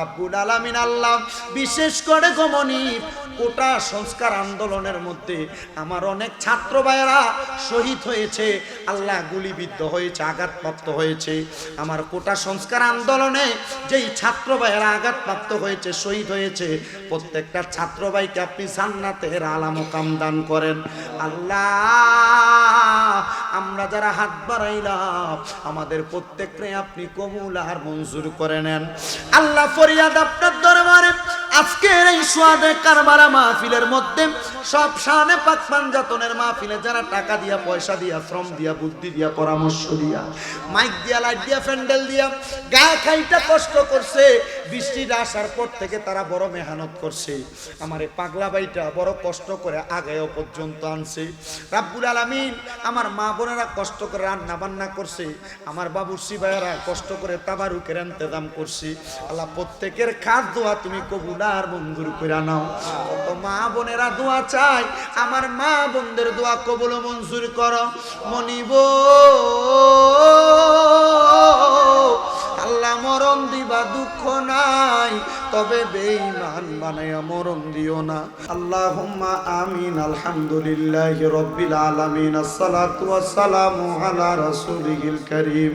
রাব্বুল আলামিন আল্লাহ বিশেষ করে গমনি কোটা সংস্কার আন্দোলনের মধ্যে আমার অনেক ছাত্র ভাইয়েরা শহীদ হয়েছে, আল্লাহ গুলিবিদ্ধ হয়েছে, আঘাতপ্রাপ্ত হয়েছে। আমার কোটা সংস্কার আন্দোলনে যেই ছাত্র ভাইয়েরা আঘাতপ্রাপ্ত হয়েছে, শহীদ হয়েছে, প্রত্যেকটা ছাত্র ভাইকে আপনি জান্নাতের আলামকাম দান করেন। আল্লাহ আমরা যারা হাত বাড়াইলাম, আমাদের প্রত্যেককে আপনি কবুল আর মঞ্জুর করে নেন। আল্লাহ ফরিয়াদ আপনার দরবারে, আজকের এই সোয়াদে কারবারা মাহফিলের মধ্যে সব শানে পাক পাঞ্জাতনের মাহফিলে যারা টাকা দিয়া, পয়সা দিয়া, শ্রম দিয়া, বুদ্ধি দিয়া, পরামর্শ দিয়া, মাইক দিয়া, লাইট দিয়া, প্যান্ডেল দিয়া গায়ে খাইটা কষ্ট করছে বৃষ্টিটা আসার পর থেকে তারা বড় মেহনত করছে। আমার এই পাগলা বাইটা বড় কষ্ট করে আগেও পর্যন্ত আনছে। রাব্বুল আলামিন আমার মা বোনেরা কষ্ট করে রান্না বান্না করছে। আমার বাবুর ভাইয়েরা কষ্ট করে তাবারুকের ইন্তজাম করছে। আল্লাহ প্রত্যেকের খাস দোয়া তুমি কবুল আর মঞ্জুর করে নাও। কত মা বোনেরা দোয়া চাই, আমার মা বোনদের দোয়া কবুল মঞ্জুর করো। মনিব, আল্লাহ মরণ দিবা দুঃখ নাই, তবে বেঈমান বানায়া মরণ দিও না। আল্লাহুম্মা আমিন, আলহামদুলিল্লাহ রব্বিল আলামিন, আসসালাতু ওয়াসসালামু আলা রাসূলিল কারীম।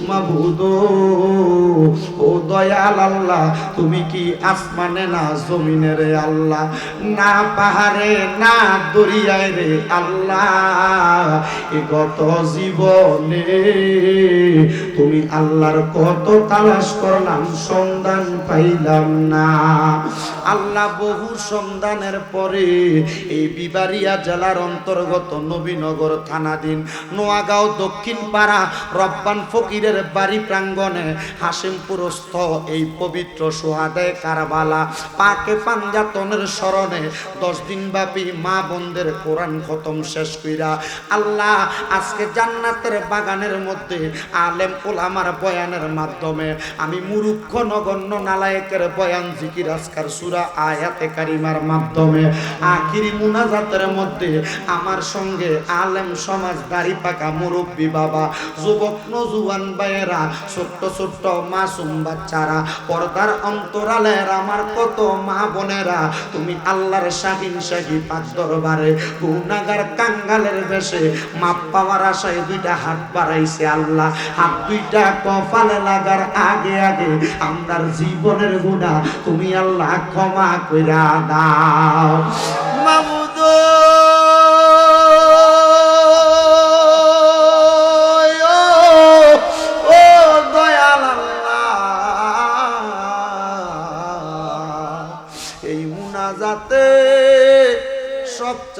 ও দয়াল আল্লাহ, তুমি কি আসমানে না জমিনে রে আল্লাহ? না পাহাড়ে, না দরিয়ায় রে আল্লাহ। কত জীবনে তুমি আল্লাহর কত তালাশ করলাম, সন্ধান পাইলাম না। আল্লাহ বহু সন্ধানের পরে এই বিবারিয়া জেলার অন্তর্গত নবীনগর থানাধীন নোয়াগাঁও দক্ষিণ পাড়া রব্বান ফকিরের বাড়ি প্রাঙ্গণে হাসিমপুরস্থ এই পবিত্র সোহাদে কারবালা, পাকে পাঞ্জাতনের স্মরণে দশ দিন ব্যাপী মা বোনদের কোরআন খতম শেষ কইরা আল্লাহ আজকে জান্নাতের বাগানের মধ্যে আলেম ওলামার বয়ানের মাধ্যমে আমি মুরুক্ষ নগণ্য নালায়কের বয়ান জিকির আজকার সুরা আয়াতে কারিমার মাধ্যমে আখিরি মুনাজাতের মধ্যে আমার সঙ্গে আলেম সমাজ দাড়ি পাকা মুরব্বী বাবা, যুবক নজুয়ান ভাইয়েরা ছোট্ট ছোট্ট মাসুম বাচ্চারা, পর্দার অন্তরালের আমার কত মা বোনেরা, তুমি আল্লাহর শাহিন শাহী পাক দরবারে গুনাগার কাঙ্গালের বেশে মাপ পাওয়ার আশায় দুইটা হাত বাড়াইছে আল্লাহ। হাত দুইটা কপালে লাগার আগে আগে আমরার জীবনের গুণা তুমি আল্লাহ ক্ষমা কইরা দাও।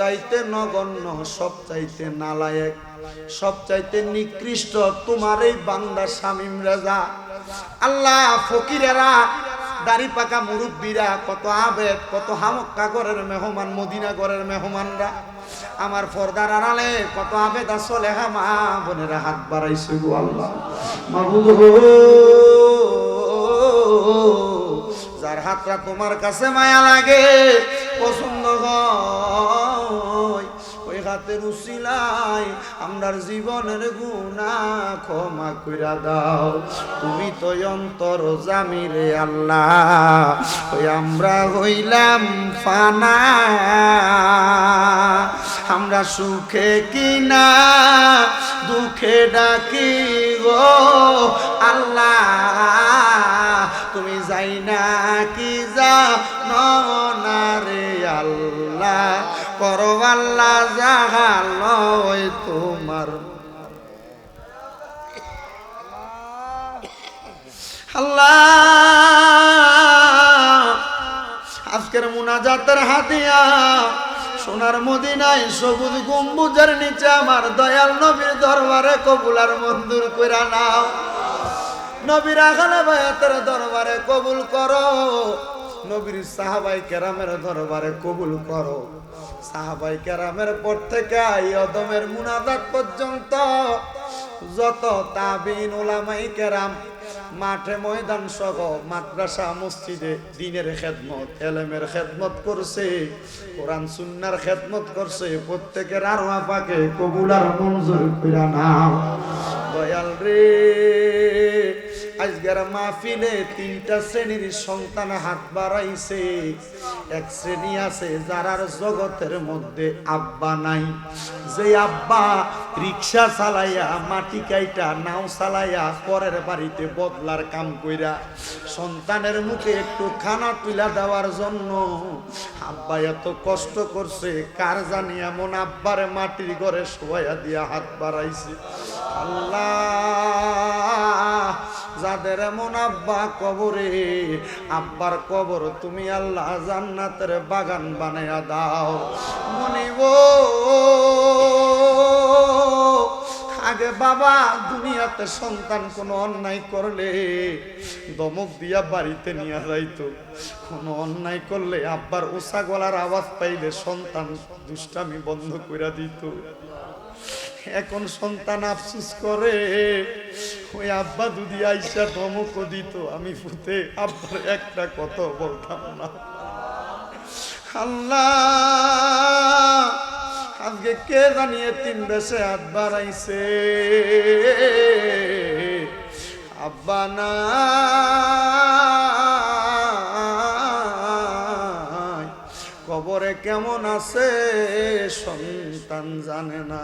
চাইতে নগণ্য, সব চাইতে নালায়েক, সব চাইতে নিকৃষ্ট তোমার এই বান্দা শামিম রাজা। আল্লাহ ফকিরেরা, দাড়ি পাকা মুরব্বীরা, কত আবেদ, কত হামক্কা ঘরের মেহমান, মদিনা ঘরের মেহমানরা। আমার ফর্দার আড়ালে কত আবেদ আসলে মা বোনেরা হাত বাড়াইছে গো আল্লাহ। যার হাতটা তোমার কাছে মায়া লাগে, পছন্দ হয়। হাতের উসিলাই আমরার জীবনের গুণা ক্ষমা কইরা দাও। তুমি তো অন্তর জামিরে আল্লাহ, ওই আমরা হইলাম ফানা। আমরা সুখে কিনা, দুঃখে ডাকি গো আল্লাহ। জাহালয় তোমার। আল্লাহ, আজকের মুনাজাতের হাতিয়া, সোনার মদিনায় সবুজ গম্বুজের নিচে আমার দয়াল নবীর দরবারে কবুলার মঞ্জুর কইরা নাও। নবীর আখানে ভাইয়াতের দরবারে কবুল করো। নবীর সাহাবাই কেরামের দরবারে কবুল করো। সাহাবাই কেরামের পর থেকে এই অদমের মুনাজাত পর্যন্ত যত তাবিন ওলামাই কেরাম মাঠে ময়দান সহ মাদ্রাসা, মসজিদে দিনের খেদমত, এলেমের খেদমত করছে, কোরআন সুন্নার খেদমত করছে, প্রত্যেকের আর পাকে কবুল আর মঞ্জুর কইরা নাও। দয়াল রে। আজকের মাহফিলে তিনটা শ্রেণির সন্তান হাত বাড়াইছে। এক শ্রেণি আছে যারার জগতের মধ্যে আব্বা নাই। যে আব্বা রিক্সা চালাইয়া, মাটি কাইটা, নাও চালাইয়া পরের বাড়িতে বদলার কাম কইরা সন্তানের মুখে একটু খানা তুলা দেওয়ার জন্য আব্বা এত কষ্ট করছে, কার জানি এমন আব্বারে মাটির ঘরে শোয়া দিয়া হাত বাড়াইছে। আল্লাহ যাদের এমন আব্বা কবরে। আব্বার কবর তুমি আল্লাহ জান্নাতের বাগান বানায়া দাও। মনিব আগে বাবা দুনিয়াতে সন্তান কোনো অন্যায় করলে দমক দিয়া বাড়িতে নিয়ে যাইতো। কোনো অন্যায় করলে আব্বার উষা গলার আওয়াজ পাইলে সন্তান দুষ্টামি বন্ধ করে দিত। এখন সন্তান আফসুস করে। ওই আব্বা দুদি আইসা ধমক দিত, আমি ফুতে আব্বার একটা কত বলতাম না। আল্লাহ, আজকে কে জানিয়ে তিন দেশে হাত বাড়াইছে। আব্বা না, কবরে কেমন আছে সন্তান জানে না।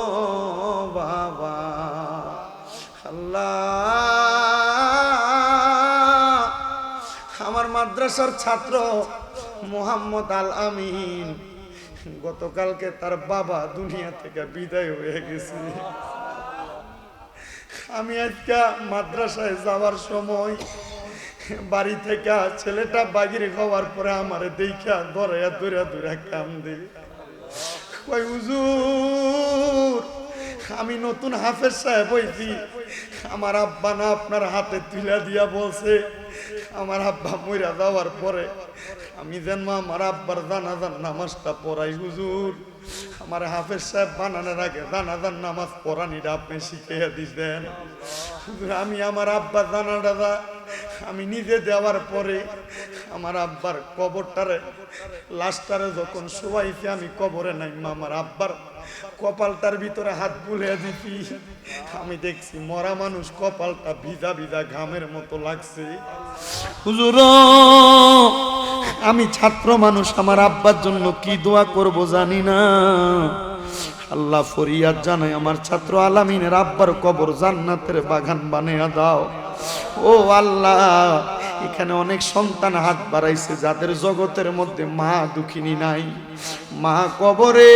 মাদ্রাসার ছাত্র মোহাম্মদ আল আমিন গতকালকে তার বাবা দুনিয়া থেকে বিদায় হয়ে গেছে। আমি আজকে মাদ্রাসায় যাওয়ার সময় বাড়ি থেকে ছেলেটা বাগির হওয়ার পরে আমার দেখা ধরে দূরে দূরে কাম দে কই আমি নতুন হাফেজ সাহেব হইছি। আমার আব্বা না আপনার হাতে তুলে দিয়া বলছে। আমার আব্বা মইরা যাওয়ার পরে আমি যেন আমার আব্বার জানাজান নামাজটা পড়াই, হুজুর। আমার হাফেজ সাহেব বানানোর আগে জানাজান নামাজ পড়ানিটা আপনি শিখিয়ে দিতেন হুজুর, আমি আমার আব্বার জানাটা আমি নিজে দেওয়ার পরে আমার আব্বার কবরটারে লাস্টারে যখন শোয়াইছে, আমি কবরে নাই আমার আব্বার কপালটার ভিতরে হাত দিতি আমি দেখছি মরা মানুষ কপালটা ভিজা ভিজা ঘামের মতো লাগছে। হুজুর, আমি ছাত্র মানুষ, আমার আব্বার জন্য কি দোয়া করব জানি না। আল্লাহ ফরিয়াদ জানাই আমার ছাত্র আলামিনের আব্বার কবর জান্নাতের বাগান বানিয়ে দাও। ও আল্লাহ, এখানে অনেক সন্তান হাত বাড়াইছে, যাদের জগতের মধ্যে মা দুঃখিনী নাই। মা কবরে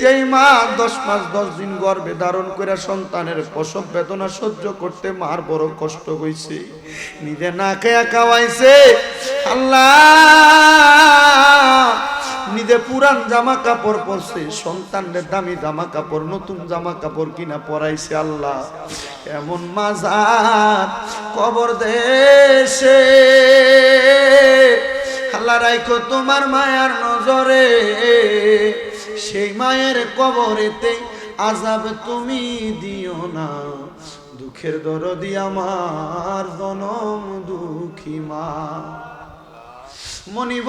যেই মা দশ মাস দশ দিন গর্ভে ধারণ করে সন্তানের প্রসব বেদনা সহ্য করতে মার বড় কষ্ট হয়েছে নিজে না খেয়া খাওয়াইছে। আল্লাহ! নিজে পুরান জামা কাপড় পরছে। সন্তানদের দামি জামা কাপড় নতুন জামা কাপড় কিনা পরাইছে আল্লাহ। এমন মাজার কবর দেশে। আল্লাহ রাইখো তোমার মায়ার নজরে। সেই মায়ের কবরেতে আজাব তুমি দিও না। দুঃখের দরদি আমার জনম দুঃখী মা। মনিব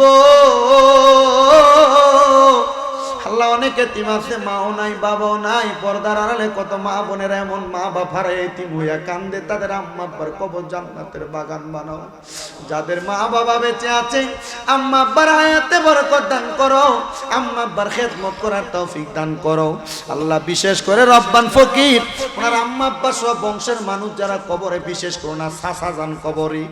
আল্লাহ অনেক এতিম আছে, মাও নাই, বাবাও নাই, পর্দার আড়ালে কত মা বোনের এমন মা বাপারা এতিম হইয়া কান্দে, তাদের আম্মা কবর জান্নাতের বাগান বানাও। যাদের মা বাবা বেঁচে আছে, আম্মা আব্বার হায়াতে বরকত দান করো, আম্মা আব্বার খেদমত করার তৌফিক দান করো। আল্লাহ বিশেষ করে রব্বান ফকির, ওনার আম্মা আব্বা সব বংশের মানুষ যারা কবরে, বিশেষ করে না সাসা যান কবরে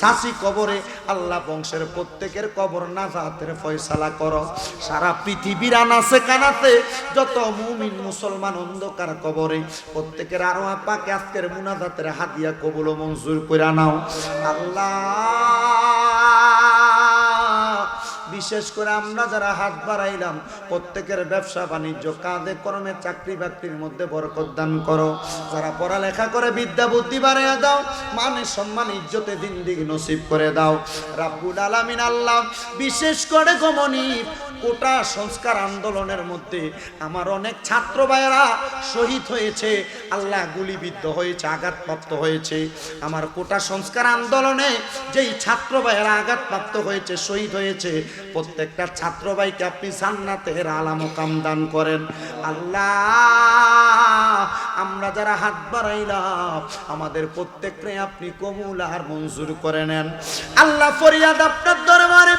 সাসি কবরে, আল্লাহ বংশের প্রত্যেকের কবর না নাজাতের ফয়সালা করো। সারা পৃথিবীর আনাসে কানাতে, যত মুমিন মুসলমান অন্ধকার কবরে, প্রত্যেকের আরও আপাকে আজকের মুনাজাতের হাতিয়া কবুল মঞ্জুর করে নাও। আল্লাহ! বিশেষ করে আমরা যারা হাত বাড়াইলাম, প্রত্যেকের ব্যবসা বাণিজ্য কাঁধে কর্মে চাকরি বাকরির মধ্যে বরকত দান করো। যারা পড়ালেখা করে, বিদ্যা বুদ্ধি বাড়াইয়া দাও মানে সম্মান, ইজ্জতে দিন দিক নসিব করে দাও। রাব্বুল আলামিন আল্লাহ, বিশেষ করে গমনি কোটা সংস্কার আন্দোলনের মধ্যে আমার অনেক ছাত্র ভাইয়েরা শহীদ হয়েছে। আল্লাহ গুলিবিদ্ধ হয়েছে, আঘাতপ্রাপ্ত হয়েছে। আমার কোটা সংস্কার আন্দোলনে যেই ছাত্র ভাইয়েরা আঘাতপ্রাপ্ত হয়েছে, শহীদ হয়েছে প্রত্যেকটা ছাত্র ভাইকে আপনি সান্নাতের আলামকাম দান করেন। আল্লাহ, আমরা যারা হাত বাড়াইলাম, আমাদের প্রত্যেকটাই আপনি কমুল আর মঞ্জুর করে নেন। আল্লাহ ফরিয়াদ আপনার দরবারে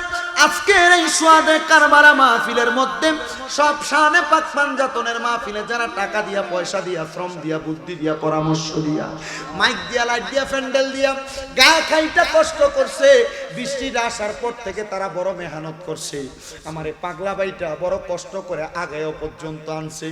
আজকের এই সোয়াদে কারবারা মাহফিলের মধ্যে সব শানে পাকপান যাতনের মাহফিলে যারা টাকা দিয়া, পয়সা দিয়া, শ্রম দিয়া, বুদ্ধি দিয়া, পরামর্শ দিয়া, মাইক দিয়া, লাইট দিয়া, প্যান্ডেল দিয়া গায়ে খাইটা কষ্ট করছে বৃষ্টিটা আসার পর থেকে তারা বড় মেহনত করছে। আমার এই পাগলা বাইটা বড় কষ্ট করে আগেও পর্যন্ত আনছে।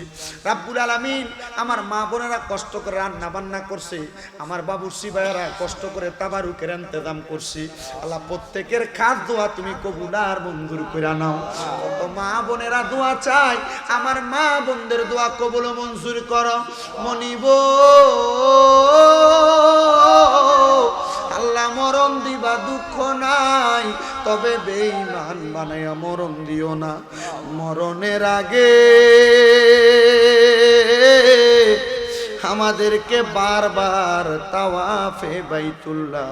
রাব্বুল আলামিন আমার মা বোনেরা কষ্ট করে রান্না বান্না করছে। আমার বাবু ভাইয়েরা কষ্ট করে তাবারুকের ইন্তজাম করছে। আল্লাহ প্রত্যেকের খাস দোয়া তুমি কবুলার মঞ্জুর করে নাও। কত মা বোনেরা দোয়া চাই, আমার মা বোনদের দোয়া কবুল মঞ্জুর করো। মনিব আল্লাহ মরণ দিবা দুঃখ নাই, তবে বেঈমান বানাইয়া মরণ দিও না। মরণের আগে আমাদেরকে বারবার তাওয়াফে বাইতুল্লাহ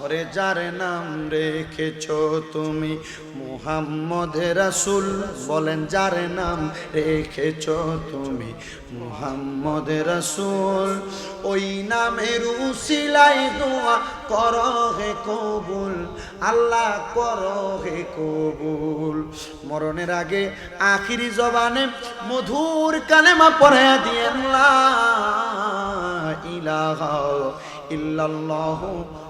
ওরে যার নাম রেখেছ তুমি? মুহাম্মদ রাসূল বলেন, যার নাম রেখেছ তুমি? মুহাম্মদ রাসূল, ওই নামের উসিলাই দোয়া করো হে কবুল, আল্লাহ করো হে কবুল। মরণের আগে আখিরি জবানে মধুর কালেমা পড়ে দিয়ে ইলাহা ইল্লাল্লাহ